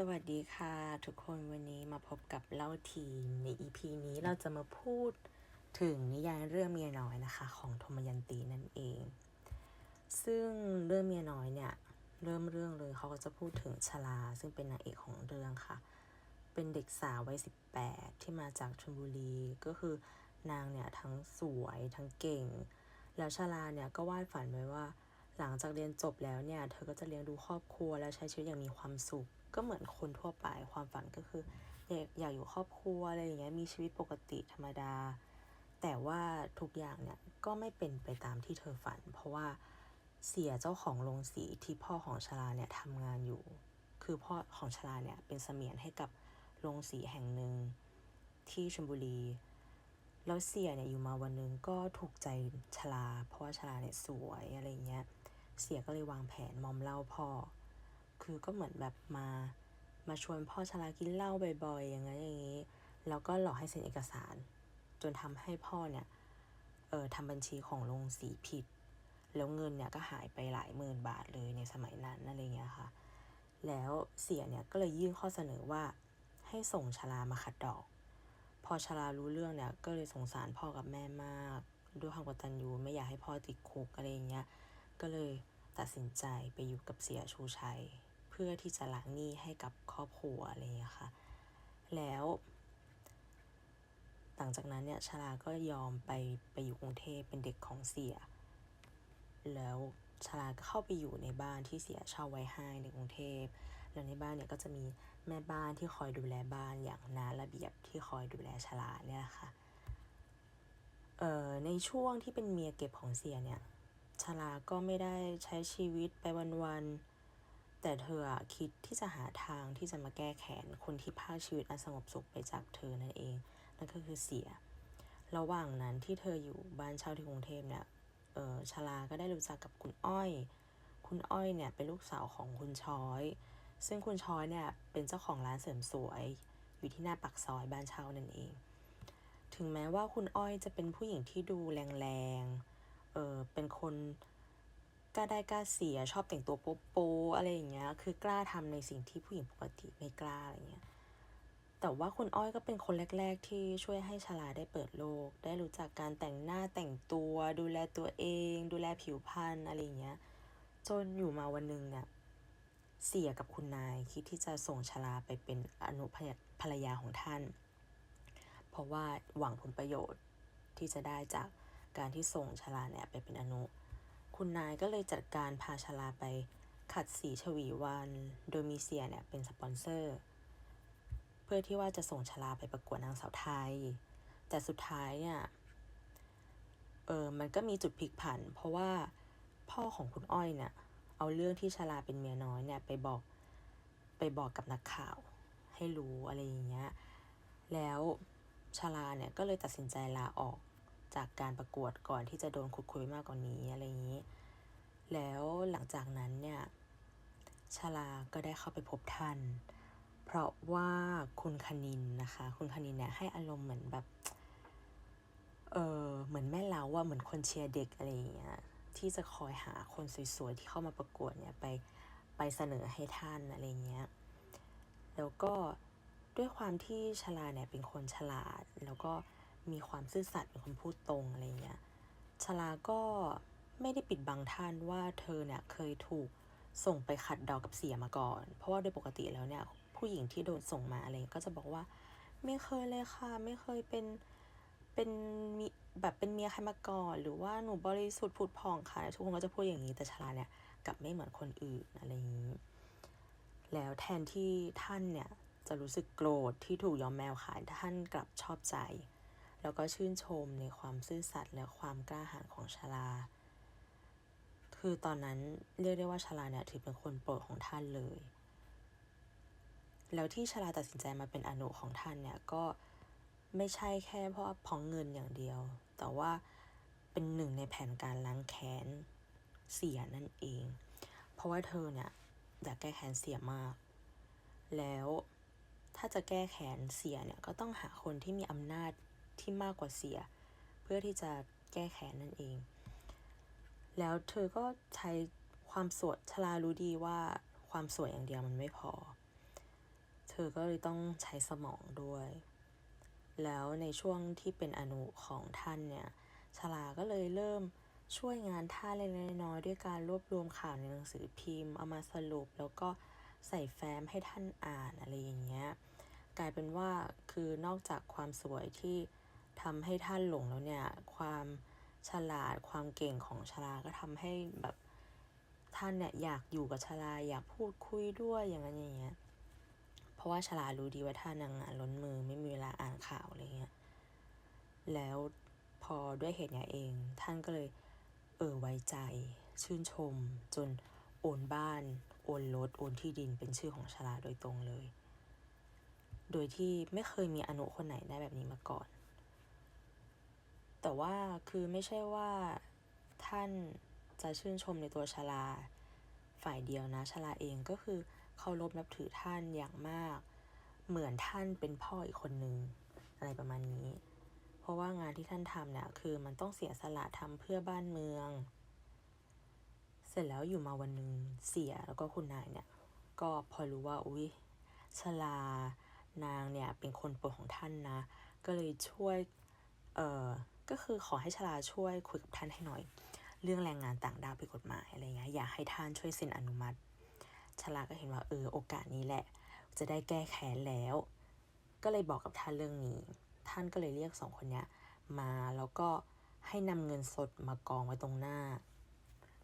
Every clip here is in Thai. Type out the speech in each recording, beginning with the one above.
สวัสดีค่ะ ทุกคนวันนี้มาพบกับเล่าทีมใน EP นี้เราจะมาพูดถึงนิยายเรื่องเมียน้อยนะคะ ของธมยันตีนั่นเอง ซึ่งเรื่องเมียน้อยเนี่ย เริ่มเรื่องเลยเขาก็จะพูดถึงชลา ซึ่งเป็นนางเอกของเรื่องค่ะ เป็นเด็กสาววัย18 ที่มาจากชลบุรีก็คือนางเนี่ยทั้งสวยทั้งเก่ง แล้วชลาเนี่ยก็วาดฝันไว้ว่า หลังจากเรียนจบแล้วเนี่ย เธอก็จะเลี้ยงดูครอบครัวและใช้ชีวิตอย่างมีความสุข ก็เหมือนคนทั่วไปความฝันก็คืออยากอยากอยู่ครอบครัวอะไรอย่างเงี้ยมีชีวิตปกติธรรมดา แต่ว่าทุกอย่างเนี่ยก็ไม่เป็นไปตามที่เธอฝัน เพราะว่าเสียเจ้าของโรงสีที่พ่อของชลาเนี่ยทำงานอยู่ คือพ่อของชลาเนี่ยเป็นเสมียนให้กับโรงสีแห่งหนึ่งที่ชลบุรี แล้วเสียเนี่ยอยู่มาวันนึงก็ถูกใจชลา เพราะว่าชลาเนี่ยสวยอะไรเงี้ย เสียก็เลยวางแผนมอมเหล้าพ่อ คือก็เหมือนแบบมามาชวนพ่อชลากินเหล้าบ่อยๆ อย่างนั้นอย่างนี้ แล้วก็หลอกให้เซ็นเอกสาร จนทำให้พ่อเนี่ยเออทำบัญชีของโรงสีผิด แล้วเงินเนี่ยก็หายไปหลายหมื่นบาทเลยในสมัยนั้นอะไรเงี้ยค่ะ แล้วเสียเนี่ยก็เลยยื่นข้อเสนอว่าให้ส่งชลามาขัดดอก พอชลารู้เรื่องเนี่ยก็เลยสงสารพ่อกับแม่มาก ด้วยความกตัญญูไม่อยากให้พ่อติดคุกอะไรเงี้ย ก็เลยตัดสินใจไปอยู่กับเสียชูชัย เพื่อที่จะล้างหนี้ให้กับครอบครัวอะไรอย่างเงี้ยค่ะ แล้วหลังจากนั้นเนี่ยชลาก็ยอมไปไปอยู่กรุงเทพเป็นเด็กของเสีย แล้วชลาก็เข้าไปอยู่ในบ้านที่เสียเช่าไว้ให้ในกรุงเทพ แล้วในบ้านเนี่ยก็จะมีแม่บ้านที่คอยดูแลบ้านอย่างนาระเบียบที่คอยดูแลชลาเนี่ยค่ะ เอ่อในช่วงที่เป็นเมียเก็บของเสียเนี่ย ชลาก็ไม่ได้ใช้ชีวิตไปวันๆ แต่เธออะคิดที่จะหาทางที่จะมาแก้แค้นคนที่พาชีวิตอันสงบสุขไปจากเธอนั่นเอง นั่นก็คือเสีย ระหว่างนั้นที่เธออยู่บ้านเช่าที่กรุงเทพเนี่ยเออชลาก็ได้รู้จักกับคุณอ้อย คุณอ้อยเนี่ยเป็นลูกสาวของคุณช้อย ซึ่งคุณช้อยเนี่ยเป็นเจ้าของร้านเสริมสวย อยู่ที่หน้าปากซอยบ้านเช่านั่นเอง ถึงแม้ว่าคุณอ้อยจะเป็นผู้หญิงที่ดูแรงๆ เออเป็นคนกล้าได้กล้าเสียชอบแต่งตัวโป๊ะๆอะไรอย่างเงี้ย คือกล้าทำในสิ่งที่ผู้หญิงปกติไม่กล้าอะไรเงี้ย แต่ว่าคุณอ้อยก็เป็นคนแรก ๆ ที่ช่วยให้ชลาได้เปิดโลก ได้รู้จักการแต่งหน้าแต่งตัว ดูแลตัวเอง ดูแลผิวพรรณอะไรเงี้ย จนอยู่มาวันหนึ่งเนี่ยเสียกับคุณนายคิดที่จะส่งชลาไปเป็นอนุภรรยาของท่าน เพราะว่าหวังผลประโยชน์ที่จะได้จาก การที่ส่งชลาเนี่ยไปเป็นอนุ คุณนายก็เลยจัดการพาชลาไปขัดสีชวีวันโดยมีเสียเนี่ยเป็นสปอนเซอร์ เพื่อที่ว่าจะส่งชลาไปประกวดนางสาวไทย แต่สุดท้ายเนี่ยเออมันก็มีจุดพลิกผัน เพราะว่าพ่อของคุณอ้อยเนี่ยเอาเรื่องที่ชลาเป็นเมียน้อยเนี่ยไปบอกไปบอกกับนักข่าวให้รู้อะไรอย่างเงี้ย แล้วชลาเนี่ยก็เลยตัดสินใจลาออก จากการประกวดก่อนที่จะโดนขุดคุยมากกว่านี้อะไรอย่างนี้ แล้วหลังจากนั้นเนี่ยชลาก็ได้เข้าไปพบท่าน เพราะว่าคุณคณินนะคะ คุณคณินเนี่ยให้อารมณ์เหมือนแบบ เออเหมือนแม่เล้าว่าเหมือนคนเชียร์เด็กอะไรอย่างเงี้ย ที่จะคอยหาคนสวยๆที่เข้ามาประกวดเนี่ยไปไปเสนอให้ท่านอะไรเงี้ย แล้วก็ด้วยความที่ชลาเนี่ยเป็นคนฉลาด แล้วก็ มีความซื่อสัตย์เป็นคนพูดตรงอะไรเงี้ยชลาก็ไม่ได้ปิดบังท่านว่าเธอเนี่ยเคยถูกส่งไปขัดดอกกับเสียมาก่อน เพราะว่าโดยปกติแล้วเนี่ยผู้หญิงที่โดนส่งมาอะไรก็จะบอกว่า ไม่เคยเลยค่ะ ไม่เคยเป็นเป็นมีแบบเป็นเมียใครมาก่อน หรือว่าหนูบริสุทธิ์ผุดผ่องค่ะ ทุกคนก็จะพูดอย่างนี้แต่ชลาเนี่ยกลับไม่เหมือนคนอื่นอะไรอย่างนี้ แล้วแทนที่ท่านเนี่ยจะรู้สึกโกรธที่ถูกยอมแมวขายท่านกลับชอบใจ แล้วก็ชื่นชมในความซื่อสัตย์และความกล้าหาญของชาลา คือตอนนั้นเรียกได้ว่าชาลาเนี่ยถือเป็นคนโปรดของท่านเลย แล้วที่ชาลาตัดสินใจมาเป็นอนุของท่านเนี่ยก็ไม่ใช่แค่เพราะพราะเงินอย่างเดียว แต่ว่าเป็นหนึ่งในแผนการล้างแค้นเสียนั่นเอง เพราะว่าเธอเนี่ยอยากแก้แค้นเสียมาก แล้วถ้าจะแก้แค้นเสียเนี่ยก็ต้องหาคนที่มีอำนาจ ที่มากกว่าเสีย เพื่อที่จะแก้แค้นนั่นเอง แล้วเธอก็ใช้ความสวยชลารู้ดีว่าความสวยอย่างเดียวมันไม่พอ เธอก็เลยต้องใช้สมองด้วย แล้วในช่วงที่เป็นอนุของท่านเนี่ยชลาก็เลยเริ่มช่วยงานท่านเล็กน้อยด้วยการรวบรวมข่าวในหนังสือพิมพ์ เอามาสรุปแล้วก็ใส่แฟ้มให้ท่านอ่านอะไรอย่างเงี้ย กลายเป็นว่าคือนอกจากความสวยที่ ทำให้ท่านหลงแล้วเนี่ย ความฉลาดความเก่งของชลาก็ทำให้แบบท่านเนี่ยอยากอยู่กับชลาอยากพูดคุยด้วยอย่างนั้นอย่างเงี้ยเพราะว่าชลารู้ดีว่าท่านงานล้นมือไม่มีเวลาอ่านข่าวอะไรเงี้ยแล้วพอด้วยเหตุเนี้ยเอง ท่านก็เลยเออไว้ใจ ชื่นชม จนโอนบ้าน โอนรถโอนที่ดินเป็นชื่อของชลาโดยตรงเลย โดยที่ไม่เคยมีอนุคนไหนได้แบบนี้มาก่อน แต่ว่าคือไม่ใช่ว่าท่านจะชื่นชมในตัวชลาฝ่ายเดียวนะชลาเองก็คือเคารพนับถือท่านอย่างมาก เหมือนท่านเป็นพ่ออีกคนนึงอะไรประมาณนี้ เพราะว่างานที่ท่านทำเนี่ยคือมันต้องเสียสละทำเพื่อบ้านเมือง เสร็จแล้วอยู่มาวันหนึ่งเสียแล้วก็คุณนายเนี่ย ก็พอรู้ว่าอุ๊ยชลานางเนี่ยเป็นคนโปรดของท่านนะ ก็เลยช่วยเอ่อ ก็คือขอให้ชลาช่วยคุยกับท่านให้หน่อย เรื่องแรงงานต่างด้าวผิดกฎหมายอะไรเงี้ยอยากให้ท่านช่วยเซ็นอนุมัติชลาก็เห็นว่าเออโอกาสนี้แหละ จะได้แก้แค้นแล้ว ก็เลยบอกกับท่านเรื่องนี้ ท่านก็เลยเรียกสองคนเนี้ยมาแล้วก็ให้นำเงินสดมากองไว้ตรงหน้า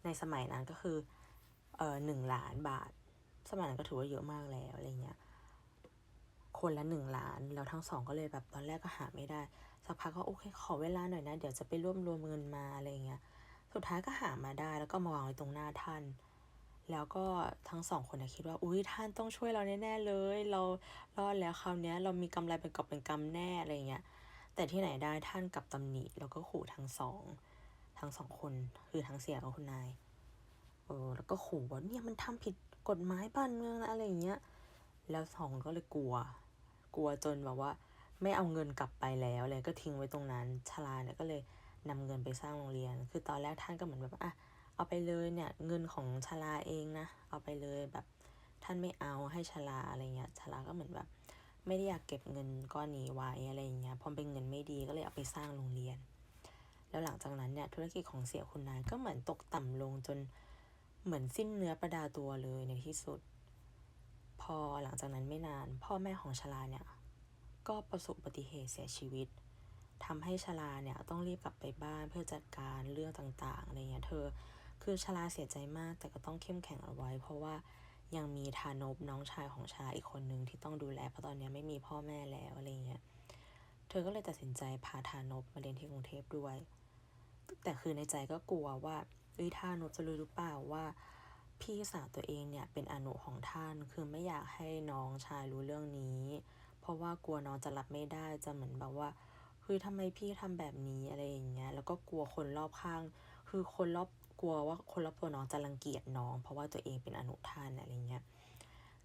ในสมัยนั้นก็คือเออหนึ่งล้านบาท สมัยนั้นก็ถือว่าเยอะมากแล้วอะไรเงี้ยคนละหนึ่งล้านแล้วทั้งสองก็เลยแบบตอนแรกก็หาไม่ได้ สักพักก็โอเคขอเวลาหน่อยนะ เดี๋ยวจะไปรวบรวมเงินมาอะไรเงี้ย สุดท้ายก็หามาได้แล้วก็มาวางไว้ตรงหน้าท่าน แล้วก็ทั้งสองคนนะคิดว่า อุ้ยท่านต้องช่วยเราแน่ๆเลย เรารอดแล้วคราวนี้เรามีกำไรเป็นกอบเป็นกำแน่อะไรเงี้ย แต่ที่ไหนได้ท่านกลับตำหนิแล้วก็ขู่ทั้งสองทั้งสองคนคือทั้งเสียกับคุณนายเออแล้วก็ขู่ว่าเนี่ยมันทำผิดกฎหมายบ้านเมืองนะอะไรเงี้ย แล้วสองก็เลยกลัว กลัวจนแบบว่า ไม่เอาเงินกลับไปแล้วเลยก็ทิ้งไว้ตรงนั้นชลาเนี่ยก็เลยนำเงินไปสร้างโรงเรียน คือตอนแรกท่านก็เหมือนแบบอะเอาไปเลยเนี่ยเงินของชลาเองนะเอาไปเลยแบบท่านไม่เอาให้ชลาอะไรเงี้ยชลาก็เหมือนแบบ ไม่ได้อยากเก็บเงินก้อนนี้ไว้อะไรเงี้ยพอเป็นเงินไม่ดีก็เลยเอาไปสร้างโรงเรียน แล้วหลังจากนั้นเนี่ยธุรกิจของเสียคุณนายก็เหมือนตกต่ำลงจนเหมือนสิ้นเนื้อประดาตัวเลยในที่สุด พอหลังจากนั้นไม่นาน พ่อแม่ของชลาเนี่ย ก็ประสบอุบัติเหตุเสียชีวิตทำให้ชลาเนี่ยต้องรีบกลับไปบ้านเพื่อจัดการเรื่องต่างๆอะไรเงี้ยเธอ คือชลาเสียใจมากแต่ก็ต้องเข้มแข็งเอาไว้ เพราะว่ายังมีทานบน้องชายของชาอีกคนนึงที่ต้องดูแลเพราะตอนนี้ไม่มีพ่อแม่แล้วอะไรเงี้ย เธอก็เลยตัดสินใจพาทานบมาเรียนที่กรุงเทพด้วย แต่คือในใจก็กลัวว่าเอ้ยทานบจะรู้หรือเปล่าว่าพี่สาวตัวเองเนี่ยเป็นอนุของท่าน คือไม่อยากให้น้องชายรู้เรื่องนี้ เพราะว่ากลัวน้องจะรับไม่ได้จะเหมือนแบบว่าคือทำไมพี่ทำแบบนี้อะไรอย่างเงี้ยแล้วก็กลัวคนรอบข้าง คือคนรอบกลัวว่าคนรอบตัวน้องจะรังเกียจน้อง เพราะว่าตัวเองเป็นอนุท่านอะไรเงี้ย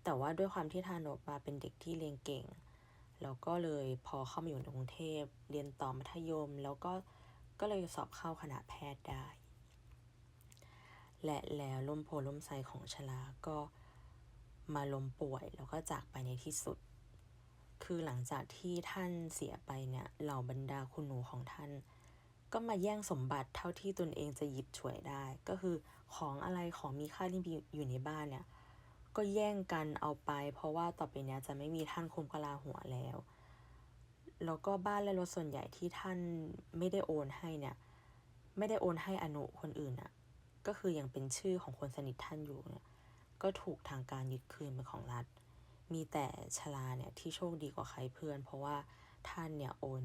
แต่ว่าด้วยความที่ทานบมาเป็นเด็กที่เรียนเก่งแล้วก็เลยพอเข้ามาอยู่ในกรุงเทพเรียนต่อมัธยม แล้วก็ก็เลยสอบเข้าคณะแพทย์ได้ และแล้วล่มโพล่มไทรของชลาก็มาล้มป่วยแล้วก็จากไปในที่สุด คือหลังจากที่ท่านเสียไปเนี่ยเหล่าบรรดาคุณหนูของท่าน ก็มาแย่งสมบัติเท่าที่ตนเองจะหยิบฉวยได้ ก็คือของอะไรของมีค่าที่มีอยู่ในบ้านเนี่ย ก็แย่งกันเอาไป เพราะว่าต่อไปเนี้ยจะไม่มีท่านคุมกลาหัวแล้ว แล้วก็บ้านและรถส่วนใหญ่ที่ท่านไม่ได้โอนให้เนี่ย ไม่ได้โอนให้อนุคนอื่นอะก็คือยังเป็นชื่อของคนสนิทท่านอยู่เนี่ย ก็ถูกทางการยึดคืนเป็นของรัฐ มีแต่ชลาเนี่ยที่โชคดีกว่าใครเพื่อน เพราะว่าท่านเนี่ยโอน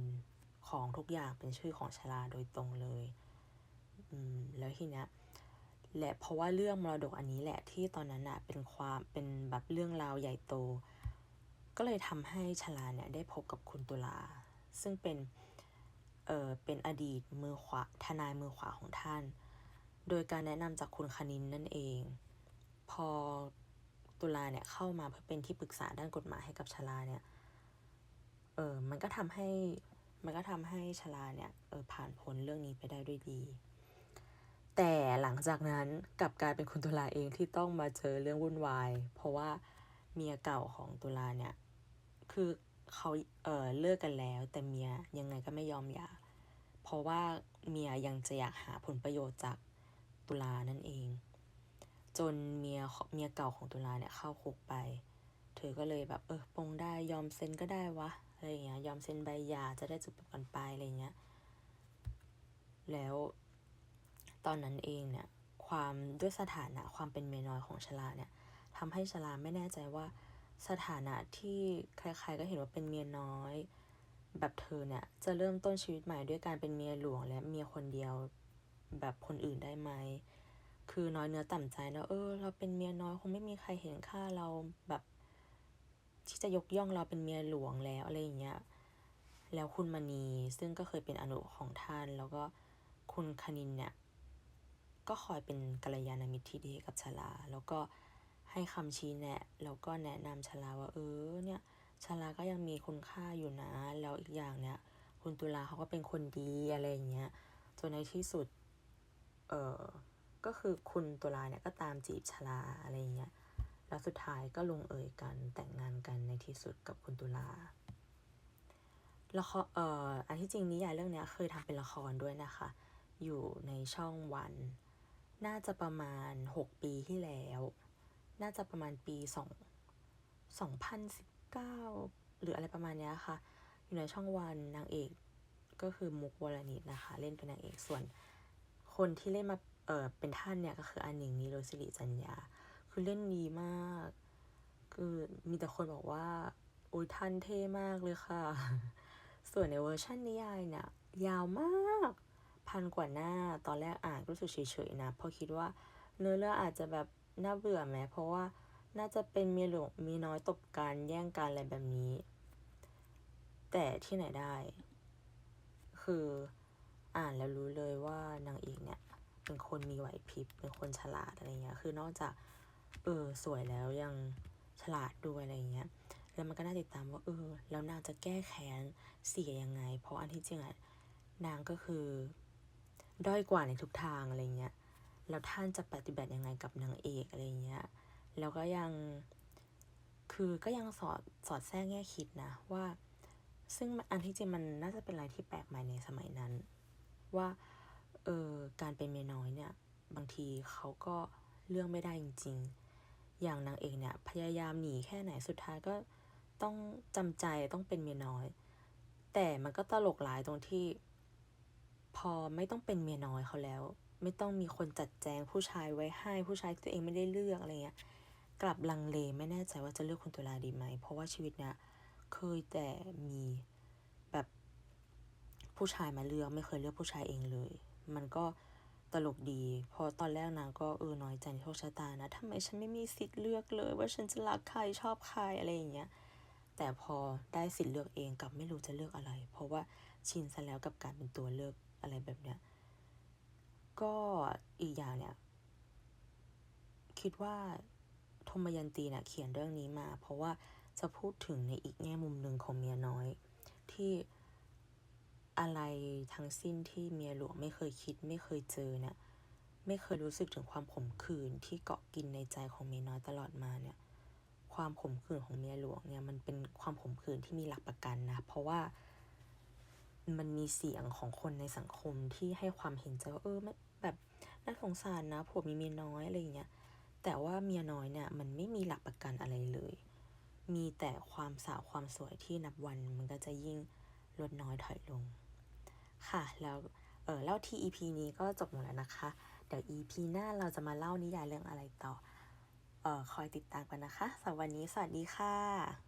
ของทุกอย่างเป็นชื่อของชลาโดยตรงเลย อืม แล้วทีเนี้ยและเพราะว่าเรื่องมรดกอันนี้แหละที่ตอนนั้นอะเป็นความเป็นแบบเรื่องราวใหญ่โต ก็เลยทำให้ชลาเนี่ยได้พบกับคุณตุลา ซึ่งเป็นเออเป็นอดีตมือขวาทนายมือขวาของท่าน โดยการแนะนำจากคุณคณินนั่นเอง พอ ตุลาเนี่ยเข้ามาเพื่อเป็นที่ปรึกษาด้านกฎหมายให้กับชลาเนี่ย เออมันก็ทำให้มันก็ทำให้ชลาเนี่ยเออผ่านพ้นเรื่องนี้ไปได้ด้วยดี แต่หลังจากนั้นกลับกลายเป็นคุณตุลาเองที่ต้องมาเจอเรื่องวุ่นวาย เพราะว่าเมียเก่าของตุลาเนี่ย คือเขาเออเลิกกันแล้ว แต่เมียยังไงก็ไม่ยอมหย่าเพราะว่าเมียยังจะอยากหาผลประโยชน์จากตุลานั่นเอง จนเมียเมียเก่าของตุลาเนี่ยเข้าคุกไป เธอก็เลยแบบเออปรงได้ยอมเซ็นก็ได้วะอะไรอย่างเงี้ยยอมเซ็นใบหย่าจะได้จบกันไปอะไรเงี้ย แล้วตอนนั้นเองเนี่ยความด้วยสถานะความเป็นเมียน้อยของชลาเนี่ยทำให้ชลาไม่แน่ใจว่าสถานะที่ใครๆก็เห็นว่าเป็นเมียน้อย แบบเธอเนี่ยจะเริ่มต้นชีวิตใหม่ด้วยการเป็นเมียหลวงและเมียคนเดียวแบบคนอื่นได้ไหม คือน้อยเนื้อต่ำใจนะเออ เราเป็นเมียน้อยคงไม่มีใครเห็นค่าเราแบบ ที่จะยกย่องเราเป็นเมียหลวงแล้วอะไรอย่างเงี้ยแล้วคุณมณีซึ่งก็เคยเป็นอนุของท่าน แล้วก็คุณคณินเนี่ยก็คอยเป็นกัลยาณมิตรที่ดีกับชลา แล้วก็ให้คำชี้แนะ แล้วก็แนะนำชลาว่าเออเนี่ยชลาก็ยังมีคุณค่าอยู่นะ แล้วอีกอย่างเนี่ย คุณตุลาเขาก็เป็นคนดีอะไรอย่างเงี้ยจนในที่สุด เออ ก็คือคุณตุลาเนี่ยก็ตามจีบชลาอะไรเงี้ย แล้วสุดท้ายก็ลงเอยกันแต่งงานกันในที่สุดกับคุณตุลาละครเอ่ออันที่จริงนิยายเรื่องนี้เคยทำเป็นละครด้วยนะคะ อยู่ในช่องวัน น่าจะประมาณ 6 ปีที่แล้ว น่าจะประมาณปี2 2019 หรืออะไรประมาณนี้ค่ะ อยู่ในช่องวันนางเอกก็คือมุกวรณิตนะคะ เล่นเป็นนางเอกส่วนคนที่เล่นมา เออเป็นท่านเนี่ยก็คืออันหนิงนิโรสิริจัญญาคือเล่นดีมาก คือมีแต่คนบอกว่าโอ้ยท่านเท่มากเลยค่ะ ส่วนในเวอร์ชันนิยายเนี่ยยาวมาก พันกว่าหน้าตอนแรกอ่านรู้สึกเฉยๆนะ เพราะคิดว่าเนื้อเรื่องอาจจะแบบน่าเบื่อไหมเพราะว่าน่าจะเป็นเมียหลวงมีน้อยตบกันแย่งกันอะไรแบบนี้ แต่ที่ไหนได้ คืออ่านแล้วรู้เลยว่านางเอกเนี่ย เป็นคนมีไหวพริบเป็นคนฉลาดอะไรเงี้ยคือนอกจากเออสวยแล้วยังฉลาดด้วยอะไรเงี้ยแล้วมันก็น่าติดตามว่าเออแล้วนางจะแก้แค้นเสียยังไง เพราะอันที่จริงอะนางก็คือ ด้อยกว่าในทุกทางอะไรเงี้ยแล้วท่านจะปฏิบัติยังไงกับนางเอกอะไรเงี้ยแล้วก็ยังคือก็ยังสอดสอดแทรกแง่คิดนะว่า ซึ่งอันที่จริงมันน่าจะเป็นอะไรที่แปลกใหม่ในสมัยนั้น ว่า เออการเป็นเมียน้อยเนี่ย บางทีเขาก็เลือกไม่ได้จริง ๆ อย่างนางเอกเนี่ย พยายามหนีแค่ไหนสุดท้ายก็ต้องจำใจต้องเป็นเมียน้อย แต่มันก็ตลกหลายตรงที่ พอไม่ต้องเป็นเมียน้อยเขาแล้ว ไม่ต้องมีคนจัดแจงผู้ชายไว้ให้ผู้ชายตัวเองไม่ได้เลือกอะไรเงี้ยกลับลังเลไม่แน่ใจว่าจะเลือกคุณตุลาดีไหม เพราะว่าชีวิตเนี่ยเคยแต่มีแบบผู้ชายมาเลือกไม่เคยเลือกผู้ชายเองเลย มันก็ตลกดี เพอตอนแรกนางก็เออน้อยใจในโชคชะตานะทำไมฉันไม่มีสิทธิ์เลือกเลย ว่าฉันจะรักใครชอบใครอะไรอย่างเงี้ย แต่พอได้สิทธิ์เลือกเองกลับไม่รู้จะเลือกอะไร เพราะว่าชินซะแล้วกับการเป็นตัวเลือกอะไรแบบเนี้ย ก็อีกอย่างเนี่ย คิดว่าธมยันตีเนี่ยเขียนเรื่องนี้มา เพราะว่าจะพูดถึงในอีกแง่มุมหนึ่งของเมียน้อย ที่ อะไรทั้งสิ้นที่เมียหลวงไม่เคยคิดไม่เคยเจอเนี่ยไม่เคยรู้สึกถึงความขมขื่นที่เกาะกินในใจของเมียน้อยตลอดมาเนี่ย ความขมขื่นของเมียหลวงเนี่ยมันเป็นความขมขื่นที่มีหลักประกันนะ เพราะว่ามันมีเสียงของคนในสังคมที่ให้ความเห็นใจว่าเออแบบน่าสงสารนะผัวมีเมียน้อยอะไรเงี้ยแต่ว่าเมียน้อยเนี่ยมันไม่มีหลักประกันอะไรเลย มีแต่ความสาวความสวยที่นับวันมันก็จะยิ่งลดน้อยถอยลง ค่ะ แล้วเออเล่าที่ EP นี้ก็จบหมดแล้วนะคะ เดี๋ยว EP หน้าเราจะมาเล่านิยายเรื่องอะไรต่อเออคอยติดตามกันนะคะสำหรับวันนี้สวัสดีค่ะ